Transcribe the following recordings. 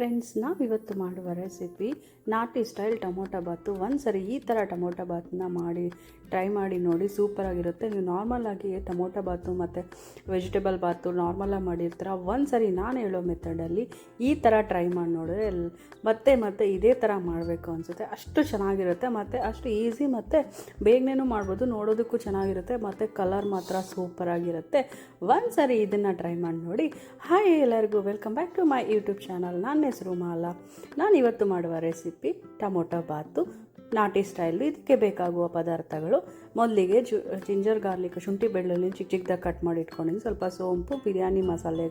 Friends ನಾವು ಇವತ್ತು ಮಾಡುವ ರೆಸಿಪಿ ನಾಟಿ ಸ್ಟೈಲ್ ಟೊಮೊಟೊ ಬಾತು. ಒಂದು ಸರಿ ಈ ಥರ ಟೊಮೊಟೊ ಬಾತನ್ನ ಮಾಡಿ ಟ್ರೈ ಮಾಡಿ ನೋಡಿ ಸೂಪರಾಗಿರುತ್ತೆ ನೀವು ನಾರ್ಮಲಾಗಿ ಟೊಮೊಟೊ ಬಾತು ಮತ್ತು ವೆಜಿಟೇಬಲ್ ಬಾತು ನಾರ್ಮಲಾಗಿ ಮಾಡಿರ್ತೀರ ಒಂದು ಸರಿ ನಾನು ಹೇಳೋ ಮೆಥಡಲ್ಲಿ ಈ ಥರ ಟ್ರೈ ಮಾಡಿ ನೋಡಿದ್ರೆ ಮತ್ತೆ ಮತ್ತೆ ಇದೇ ಥರ ಮಾಡಬೇಕು ಅನಿಸುತ್ತೆ. ಅಷ್ಟು ಚೆನ್ನಾಗಿರುತ್ತೆ, ಮತ್ತು ಅಷ್ಟು ಈಸಿ ಮತ್ತು ಬೇಗನೆ ಮಾಡ್ಬೋದು, ನೋಡೋದಕ್ಕೂ ಚೆನ್ನಾಗಿರುತ್ತೆ, ಮತ್ತು ಕಲರ್ ಮಾತ್ರ ಸೂಪರಾಗಿರುತ್ತೆ ಒಂದು ಸರಿ ಇದನ್ನು ಟ್ರೈ ಮಾಡಿ ನೋಡಿ. ಹಾಯ್ ಎಲ್ಲರಿಗೂ welcome back to my YouTube channel ನನ್ನ ಹೆಸರು ಮಾಲಾ. ನಾನು ಇವತ್ತು ಮಾಡುವ ರೆಸಿಪಿ ಟೊಮೊಟೊ ಬಾತು. ನಾಟಿ ಸ್ಟೈಲು ಇದಕ್ಕೆ ಬೇಕಾಗುವ ಪದಾರ್ಥಗಳು. ಮೊದಲಿಗೆ ಜು ಜಿಂಜರ್ ಗಾರ್ಲಿಕ್ ಶುಂಠಿ, ಬೆಳ್ಳುಳ್ಳಿ ಚಿಕ್ಕ ಚಿಕ್ಕದಾಗಿ ಕಟ್ ಮಾಡಿ ಇಟ್ಕೊಂಡಿದ್ದೀನಿ ಸ್ವಲ್ಪ ಸೋಂಪು, ಬಿರಿಯಾನಿ, ಮಸಾಲೆ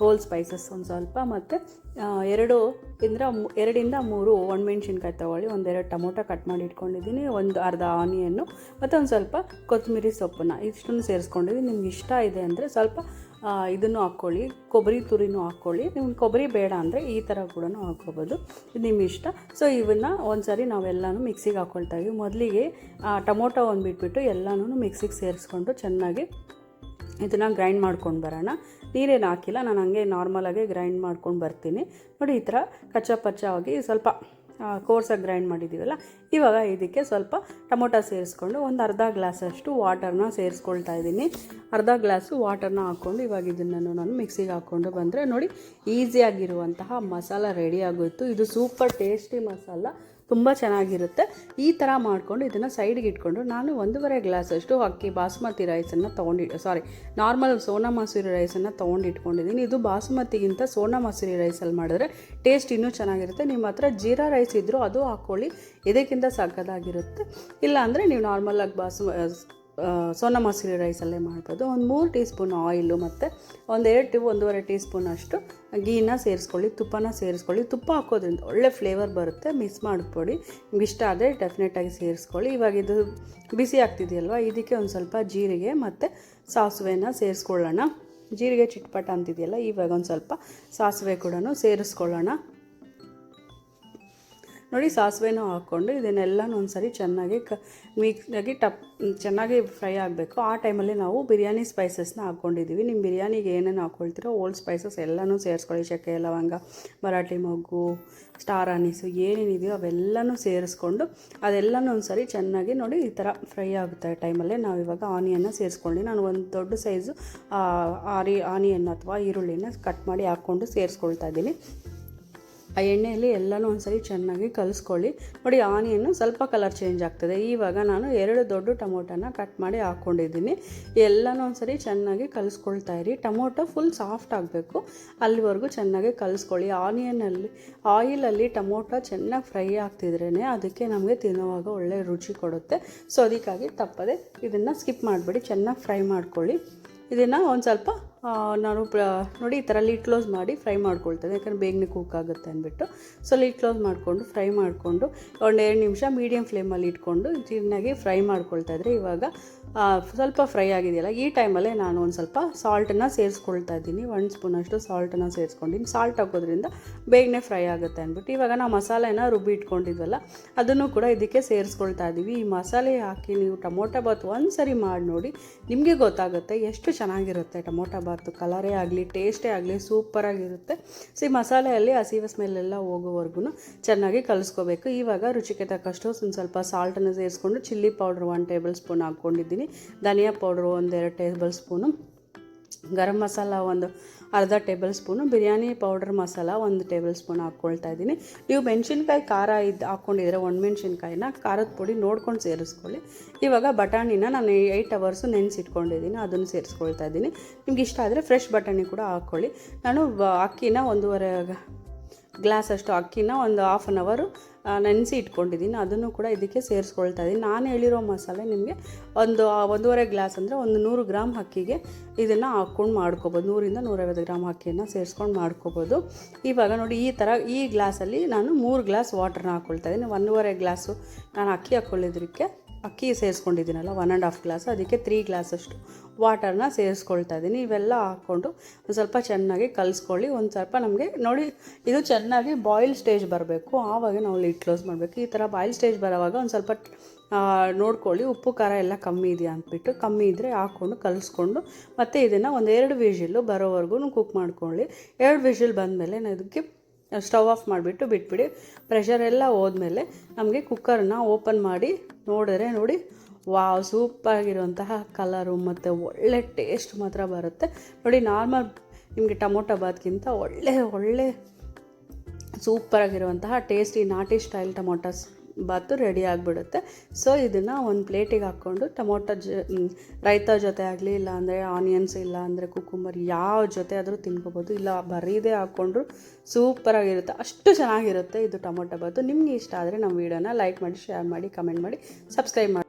ಹೋಲ್ ಸ್ಪೈಸಸ್ ಒಂದು ಸ್ವಲ್ಪ ಮತ್ತು ಎರಡು ಇಂದ್ರ ಎರಡಿಂದ ಮೂರು ಒಣಮೆಣ್ಸಿನ್ಕಾಯಿ ತೊಗೊಳ್ಳಿ. ಒಂದೆರಡು ಟೊಮೊಟೊ ಕಟ್ ಮಾಡಿ ಇಟ್ಕೊಂಡಿದ್ದೀನಿ ಒಂದು ಅರ್ಧ ಆನಿಯನ್ನು ಮತ್ತು ಒಂದು ಸ್ವಲ್ಪ ಕೊತ್ತಂಬರಿ ಸೊಪ್ಪನ್ನ ಇಷ್ಟನ್ನು ಸೇರಿಸ್ಕೊಂಡಿದ್ದೀನಿ ನಿಮ್ಗೆ ಇಷ್ಟ ಇದೆ ಅಂದರೆ ಸ್ವಲ್ಪ ಇದನ್ನು ಹಾಕ್ಕೊಳ್ಳಿ ಕೊಬ್ಬರಿ ತುರಿನೂ ಹಾಕ್ಕೊಳ್ಳಿ ನಿಮ್ಗೆ ಕೊಬ್ಬರಿ ಬೇಡ ಅಂದರೆ ಈ ಥರ ಕೂಡ ಹಾಕ್ಕೋಬೋದು. ಇದು ನಿಮ್ಮ ಇಷ್ಟ. ಸೊ ಇವನ್ನ ಒಂದ್ಸರಿ ನಾವೆಲ್ಲನೂ ಮಿಕ್ಸಿಗೆ ಹಾಕ್ಕೊಳ್ತಾ ಇದ್ದೀವಿ ಮೊದಲಿಗೆ ಟೊಮೊಟೊ ಒಂದು ಬಿಟ್ಬಿಟ್ಟು ಎಲ್ಲನೂ ಮಿಕ್ಸಿಗೆ ಸೇರಿಸ್ಕೊಂಡು ಚೆನ್ನಾಗಿ ಇದನ್ನು ಗ್ರೈಂಡ್ ಮಾಡ್ಕೊಂಡು ಬರೋಣ. ನೀರೇನು ಹಾಕಿಲ್ಲ, ನಾನು ಹಂಗೆ ನಾರ್ಮಲಾಗಿ ಗ್ರೈಂಡ್ ಮಾಡ್ಕೊಂಡು ಬರ್ತೀನಿ. ನೋಡಿ, ಈ ಥರ ಕಚ್ಚಾ ಪಚ್ಚಾಗಿ ಸ್ವಲ್ಪ ಕೋರ್ಸಾಗಿ ಗ್ರೈಂಡ್ ಮಾಡಿದ್ದೀವಲ್ಲ ಇವಾಗ ಇದಕ್ಕೆ ಸ್ವಲ್ಪ ಟೊಮೊಟೊ ಸೇರಿಸ್ಕೊಂಡು ಒಂದು ಅರ್ಧ ಗ್ಲಾಸಷ್ಟು ವಾಟರ್ನ ಸೇರಿಸ್ಕೊಳ್ತಾ ಇದ್ದೀನಿ. ಅರ್ಧ ಗ್ಲಾಸು ವಾಟರ್ನ ಹಾಕ್ಕೊಂಡು ಇವಾಗ ಇದನ್ನು ನಾನು ಮಿಕ್ಸಿಗೆ ಹಾಕ್ಕೊಂಡು ಬಂದರೆ ನೋಡಿ ಈಸಿಯಾಗಿರುವಂತಹ ಮಸಾಲ ರೆಡಿ ಆಗೋಯ್ತು. ಇದು ಸೂಪರ್ ಟೇಸ್ಟಿ ಮಸಾಲ. ತುಂಬ ಚೆನ್ನಾಗಿರುತ್ತೆ. ಈ ಥರ ಮಾಡಿಕೊಂಡು ಇದನ್ನು ಸೈಡ್ಗೆ ಇಟ್ಕೊಂಡು ನಾನು ಒಂದೂವರೆ ಗ್ಲಾಸಷ್ಟು ಅಕ್ಕಿ, ಬಾಸುಮತಿ ರೈಸನ್ನು ತೊಗೊಂಡಿ ಸಾರಿ ನಾರ್ಮಲ್ ಸೋನಾ ಮಸೂರಿ ರೈಸನ್ನು ತೊಗೊಂಡು ಇಟ್ಕೊಂಡಿದ್ದೀನಿ ಇದು ಬಾಸುಮತಿಗಿಂತ ಸೋನಾ ಮಸೂರಿ ರೈಸಲ್ಲಿ ಮಾಡಿದ್ರೆ ಟೇಸ್ಟ್ ಇನ್ನೂ ಚೆನ್ನಾಗಿರುತ್ತೆ. ನಿಮ್ಮ ಹತ್ರ ಜೀರಾ ರೈಸ್ ಇದ್ದರೂ ಅದು ಹಾಕ್ಕೊಳ್ಳಿ ಇದಕ್ಕಿಂತ ಸಕ್ಕದಾಗಿರುತ್ತೆ ಇಲ್ಲಾಂದರೆ ನೀವು ನಾರ್ಮಲಾಗಿ ಬಾಸು ಸೋನಾ ಮಸೂರಿ ರೈಸಲ್ಲೇ ಮಾಡ್ಬೋದು. ಒಂದು ಮೂರು ಟೀ ಸ್ಪೂನ್ ಆಯಿಲು ಮತ್ತು ಒಂದೆರಡು ಟೀ, ಒಂದೂವರೆ ಟೀ ಸ್ಪೂನ್ ಅಷ್ಟು ಗೀನ ಸೇರಿಸ್ಕೊಳ್ಳಿ, ತುಪ್ಪನ ಸೇರಿಸ್ಕೊಳ್ಳಿ. ತುಪ್ಪ ಹಾಕೋದ್ರಿಂದ ಒಳ್ಳೆ ಫ್ಲೇವರ್ ಬರುತ್ತೆ. ಮಿಸ್ ಮಾಡಿಕೊಡಿ. ನಿಮ್ಗೆ ಇಷ್ಟ ಆದರೆ ಡೆಫಿನೆಟಾಗಿ ಸೇರಿಸ್ಕೊಳ್ಳಿ. ಇವಾಗ ಇದು ಬಿಸಿ ಆಗ್ತಿದೆಯಲ್ವ? ಇದಕ್ಕೆ ಒಂದು ಸ್ವಲ್ಪ ಜೀರಿಗೆ ಮತ್ತು ಸಾಸಿವೆನ ಸೇರಿಸ್ಕೊಳ್ಳೋಣ. ಜೀರಿಗೆ ಚಿಟ್ಪಟ ಅಂತಿದೆಯಲ್ಲ, ಇವಾಗ ಒಂದು ಸ್ವಲ್ಪ ಸಾಸಿವೆ ಕೂಡ ಸೇರಿಸ್ಕೊಳ್ಳೋಣ. ನೋಡಿ ಸಾಸಿವೆನೂ ಹಾಕ್ಕೊಂಡು ಇದನ್ನೆಲ್ಲನೂ ಒಂದ್ಸರಿ ಚೆನ್ನಾಗಿ ಕ ಮಿಕ್ಸಾಗಿ ಟಪ್, ಚೆನ್ನಾಗಿ ಫ್ರೈ ಆಗಬೇಕು. ಆ ಟೈಮಲ್ಲಿ ನಾವು ಬಿರಿಯಾನಿ ಸ್ಪೈಸಸ್ನ ಹಾಕ್ಕೊಂಡಿದ್ದೀವಿ ನಿಮ್ಮ ಬಿರಿಯಾನಿಗೆ ಏನೇನು ಹಾಕ್ಕೊಳ್ತೀರೋ ಓಲ್ಡ್ ಸ್ಪೈಸಸ್ ಎಲ್ಲನೂ ಸೇರಿಸ್ಕೊಳ್ಳಿ. ಚಕ್ಕೆ ಲವಂಗ, ಮರಾಠಿ ಮೊಗ್ಗು, ಸ್ಟಾರ್ ಅನೀಸು ಏನೇನಿದೆಯೋ ಅವೆಲ್ಲನೂ ಸೇರಿಸ್ಕೊಂಡು ಅದೆಲ್ಲನೂ ಒಂದು ಸರಿ ಚೆನ್ನಾಗಿ ನೋಡಿ ಈ ಥರ ಫ್ರೈ ಆಗುತ್ತೆ ಟೈಮಲ್ಲೇ. ನಾವು ಇವಾಗ ಆನಿಯನ್ನ ಸೇರಿಸ್ಕೊಂಡು ನಾನು ಒಂದು ದೊಡ್ಡ ಸೈಜು ಆರಿ ಆನಿಯನ್ ಅಥವಾ ಈರುಳ್ಳಿನ ಕಟ್ ಮಾಡಿ ಹಾಕ್ಕೊಂಡು ಸೇರಿಸ್ಕೊಳ್ತಾ ಇದ್ದೀನಿ. ಆ ಎಣ್ಣೆಯಲ್ಲಿ ಎಲ್ಲನೂ ಒಂದ್ಸರಿ ಚೆನ್ನಾಗಿ ಕಲಿಸ್ಕೊಳ್ಳಿ. ನೋಡಿ, ಆನಿಯನ್ನು ಸ್ವಲ್ಪ ಕಲರ್ ಚೇಂಜ್ ಆಗ್ತದೆ. ಇವಾಗ ನಾನು ಎರಡು ದೊಡ್ಡ ಟೊಮೊಟೊನ ಕಟ್ ಮಾಡಿ ಹಾಕ್ಕೊಂಡಿದ್ದೀನಿ ಎಲ್ಲನೂ ಒಂದ್ಸರಿ ಚೆನ್ನಾಗಿ ಕಲಿಸ್ಕೊಳ್ತಾ ಇರಿ. ಟೊಮೊಟೊ ಫುಲ್ ಸಾಫ್ಟ್ ಆಗಬೇಕು. ಅಲ್ಲಿವರೆಗೂ ಚೆನ್ನಾಗಿ ಕಲಿಸ್ಕೊಳ್ಳಿ. ಆನಿಯನಲ್ಲಿ ಆಯಿಲಲ್ಲಿ ಟೊಮೊಟೊ ಚೆನ್ನಾಗಿ ಫ್ರೈ ಆಗ್ತಿದ್ರೇ ಅದಕ್ಕೆ ನಮಗೆ ತಿನ್ನುವಾಗ ಒಳ್ಳೆ ರುಚಿ ಕೊಡುತ್ತೆ. ಸೊ ಅದಕ್ಕಾಗಿ ತಪ್ಪದೆ ಇದನ್ನು ಸ್ಕಿಪ್ ಮಾಡಿಬಿಡಿ. ಚೆನ್ನಾಗಿ ಫ್ರೈ ಮಾಡ್ಕೊಳ್ಳಿ. ಇದನ್ನು ಒಂದು ಸ್ವಲ್ಪ ನಾನು ನೋಡಿ ಈ ಥರ ಲೀಟ್ ಕ್ಲೋಸ್ ಮಾಡಿ ಫ್ರೈ ಮಾಡ್ಕೊಳ್ತೇನೆ. ಯಾಕಂದರೆ ಬೇಗನೆ ಕುಕ್ ಆಗುತ್ತೆ ಅಂದ್ಬಿಟ್ಟು. ಸೊ ಲೀಟ್ ಕ್ಲೋಸ್ ಮಾಡಿಕೊಂಡು ಫ್ರೈ ಮಾಡಿಕೊಂಡು ಒಂದು ಎರಡು ನಿಮಿಷ ಮೀಡಿಯಮ್ ಫ್ಲೇಮಲ್ಲಿ ಇಟ್ಕೊಂಡು ಚೆನ್ನಾಗಿ ಫ್ರೈ ಮಾಡ್ಕೊಳ್ತಾ ಇದ್ದರೆ ಇವಾಗ ಸ್ವಲ್ಪ ಫ್ರೈ ಆಗಿದೆಯಲ್ಲ, ಈ ಟೈಮಲ್ಲೇ ನಾನು ಒಂದು ಸ್ವಲ್ಪ ಸಾಲ್ಟನ್ನು ಸೇರಿಸ್ಕೊಳ್ತಾ ಇದ್ದೀನಿ. ಒಂದು ಸ್ಪೂನಷ್ಟು ಸಾಲ್ಟನ್ನು ಸೇರಿಸ್ಕೊಂಡಿದ್ದೀನಿ ಸಾಲ್ಟ್ ಹಾಕೋದ್ರಿಂದ ಬೇಗನೆ ಫ್ರೈ ಆಗುತ್ತೆ ಅಂದ್ಬಿಟ್ಟು. ಇವಾಗ ನಾವು ಮಸಾಲೆನ ರುಬ್ಬಿ ಇಟ್ಕೊಂಡಿದ್ವಲ್ಲ, ಅದನ್ನು ಕೂಡ ಇದಕ್ಕೆ ಸೇರಿಸ್ಕೊಳ್ತಾ ಇದ್ದೀವಿ ಈ ಮಸಾಲೆ ಹಾಕಿ ನೀವು ಟೊಮೊಟೊ ಬಾತ್ ಒಂದು ಸರಿ ಮಾಡಿ ನೋಡಿ ನಿಮಗೆ ಗೊತ್ತಾಗುತ್ತೆ ಎಷ್ಟು ಚೆನ್ನಾಗಿರುತ್ತೆ ಟೊಮೊಟೊ ಬಾತು, ಕಲರೇ ಆಗಲಿ, ಟೇಸ್ಟೇ ಆಗಲಿ ಸೂಪರಾಗಿರುತ್ತೆ ಸೊ ಮಸಾಲೆಯಲ್ಲಿ ಹಸಿವ ಸ್ಮೆಲ್ಲೆಲ್ಲ ಹೋಗೋವರೆಗೂ ಚೆನ್ನಾಗಿ ಕಲಿಸ್ಕೋಬೇಕು. ಇವಾಗ ರುಚಿಗೆ ತಕ್ಕಷ್ಟು ಒಂದು ಸ್ವಲ್ಪ ಸಾಲ್ಟನ್ನು ಸೇರಿಸ್ಕೊಂಡು chilli powder one tablespoon ಹಾಕ್ಕೊಂಡಿದ್ದೀನಿ. ಧನಿಯಾ ಪೌಡ್ರು ಒಂದೆರಡು ಟೇಬಲ್ ಸ್ಪೂನು ಗರಂ ಮಸಾಲ ಒಂದು ಅರ್ಧ tablespoon, biryani powder masala ಒಂದು ಟೇಬಲ್ ಸ್ಪೂನ್ ಹಾಕ್ಕೊಳ್ತಾ ಇದ್ದೀನಿ. ನೀವು ಮೆಣಸಿನ್ಕಾಯಿ ಖಾರ ಇದು ಹಾಕ್ಕೊಂಡಿದ್ರೆ ಒಣಮೆಣ್ಸಿನ್ಕಾಯಿನ ಖಾರದ ಪುಡಿ ನೋಡ್ಕೊಂಡು ಸೇರಿಸ್ಕೊಳ್ಳಿ. ಇವಾಗ ಬಟಾಣಿನ ನಾನು ಏಯ್ಟ್ ಅವರ್ಸು ನೆನೆಸಿಟ್ಕೊಂಡಿದ್ದೀನಿ, ಅದನ್ನು ಸೇರಿಸ್ಕೊಳ್ತಾ ಇದ್ದೀನಿ. ನಿಮ್ಗೆ ಇಷ್ಟ ಆದರೆ ಫ್ರೆಶ್ ಬಟಾಣಿ ಕೂಡ ಹಾಕ್ಕೊಳ್ಳಿ. ನಾನು ಅಕ್ಕಿನ ಒಂದೂವರೆ ಗ್ಲಾಸ್ ಅಷ್ಟು ಅಕ್ಕಿನ ಒಂದು ಹಾಫ್ ಆನ್ ಅವರು ನೆನೆಸಿ ಇಟ್ಕೊಂಡಿದ್ದೀನಿ. ಅದನ್ನು ಕೂಡ ಇದಕ್ಕೆ ಸೇರಿಸ್ಕೊಳ್ತಾ ಇದ್ದೀನಿ. ನಾನು ಹೇಳಿರೋ ಮಸಾಲೆ ನಿಮಗೆ ಒಂದು ಒಂದೂವರೆ ಗ್ಲಾಸ್ ಅಂದರೆ ಒಂದು ನೂರು ಗ್ರಾಮ್ ಅಕ್ಕಿಗೆ ಇದನ್ನು ಹಾಕ್ಕೊಂಡು ಮಾಡ್ಕೊಬೋದು. ನೂರಿಂದ ನೂರೈವತ್ತು ಗ್ರಾಮ್ ಅಕ್ಕಿಯನ್ನು ಸೇರಿಸ್ಕೊಂಡು ಮಾಡ್ಕೊಬೋದು. ಇವಾಗ ನೋಡಿ, ಈ ಥರ ಈ ಗ್ಲಾಸಲ್ಲಿ ನಾನು ಮೂರು ಗ್ಲಾಸ್ ವಾಟರ್ನ ಹಾಕ್ಕೊಳ್ತಾ ಇದ್ದೀನಿ. ಒಂದೂವರೆ ಗ್ಲಾಸು ನಾನು ಅಕ್ಕಿ ಹಾಕ್ಕೊಳ್ಳೋದಕ್ಕೆ ಅಕ್ಕಿ ಸೇರಿಸ್ಕೊಂಡಿದ್ದೀನಲ್ಲ ಒನ್ ಆ್ಯಂಡ್ ಹಾಫ್ ಗ್ಲಾಸ್ ಅದಕ್ಕೆ ತ್ರೀ ಗ್ಲಾಸಷ್ಟು ವಾಟರ್ನ ಸೇರಿಸ್ಕೊಳ್ತಾ ಇದ್ದೀನಿ. ಇವೆಲ್ಲ ಹಾಕ್ಕೊಂಡು ಒಂದು ಸ್ವಲ್ಪ ಚೆನ್ನಾಗಿ ಕಲಿಸ್ಕೊಳ್ಳಿ. ಒಂದು ಸ್ವಲ್ಪ ನಮಗೆ ನೋಡಿ, ಇದು ಚೆನ್ನಾಗಿ ಬಾಯ್ಲ್ ಸ್ಟೇಜ್ ಬರಬೇಕು. ಆವಾಗ ನಾವು ಲಿಟ್ ಕ್ಲೋಸ್ ಮಾಡಬೇಕು. ಈ ಥರ ಬಾಯ್ಲ್ ಸ್ಟೇಜ್ ಬರೋವಾಗ ಒಂದು ಸ್ವಲ್ಪ ನೋಡ್ಕೊಳ್ಳಿ, ಉಪ್ಪು, ಖಾರ ಎಲ್ಲ ಕಮ್ಮಿ ಇದೆಯಾ ಅಂದ್ಬಿಟ್ಟು ಕಮ್ಮಿ ಇದ್ದರೆ ಹಾಕ್ಕೊಂಡು ಕಲಿಸ್ಕೊಂಡು ಮತ್ತು ಇದನ್ನು ಒಂದು ಎರಡು ವಿಷಲ್ಲು ಬರೋವರೆಗೂ ಕುಕ್ ಮಾಡ್ಕೊಳ್ಳಿ. ಎರಡು ವಿಷಿಲ್ ಬಂದಮೇಲೆ ಇದಕ್ಕೆ ಸ್ಟವ್ ಆಫ್ ಮಾಡಿಬಿಟ್ಟು ಬಿಟ್ಬಿಡಿ. ಪ್ರೆಷರ್ ಎಲ್ಲ ಹೋದ್ಮೇಲೆ ನಮಗೆ ಕುಕ್ಕರನ್ನ ಓಪನ್ ಮಾಡಿ ನೋಡಿದ್ರೆ ನೋಡಿ, ವಾವ್, ಸೂಪರಾಗಿರುವಂತಹ ಕಲರು ಮತ್ತು ಒಳ್ಳೆ ಟೇಸ್ಟ್ ಮಾತ್ರ ಬರುತ್ತೆ. ನೋಡಿ ನಾರ್ಮಲ್ ನಿಮಗೆ ಟೊಮೊಟೊ ಬಾತ್ಗಿಂತ ಒಳ್ಳೆ ಒಳ್ಳೆ, ಸೂಪರಾಗಿರುವಂತಹ ಟೇಸ್ಟಿ ನಾಟಿ ಸ್ಟೈಲ್ ಟೊಮೊಟೊಸ್. ಬಾತು ರೆಡಿ ಆಗಿಬಿಡುತ್ತೆ. ಸೊ ಇದನ್ನು ಒಂದು ಪ್ಲೇಟಿಗೆ ಹಾಕ್ಕೊಂಡು ಟೊಮೊಟೊ ಜ ರೈತ ಜೊತೆ ಆಗಲಿ, ಇಲ್ಲಾಂದರೆ ಆನಿಯನ್ಸ್ ಇಲ್ಲ ಅಂದರೆ ಕುಕುಂಬರ್ ಯಾವ ಜೊತೆ ಆದರೂ ತಿನ್ಕೋಬೋದು. ಇಲ್ಲ ಬರೀದೇ ಹಾಕ್ಕೊಂಡ್ರು ಸೂಪರಾಗಿರುತ್ತೆ ಅಷ್ಟು ಚೆನ್ನಾಗಿರುತ್ತೆ ಇದು ಟೊಮೊಟೊ ಬಾತು. ನಿಮಗೆ ಇಷ್ಟ ಆದರೆ ನಮ್ಮ ವೀಡಿಯೋನ ಲೈಕ್ ಮಾಡಿ ಶೇರ್ ಮಾಡಿ ಕಮೆಂಟ್ ಮಾಡಿ ಸಬ್ಸ್ಕ್ರೈಬ್ ಮಾಡಿ.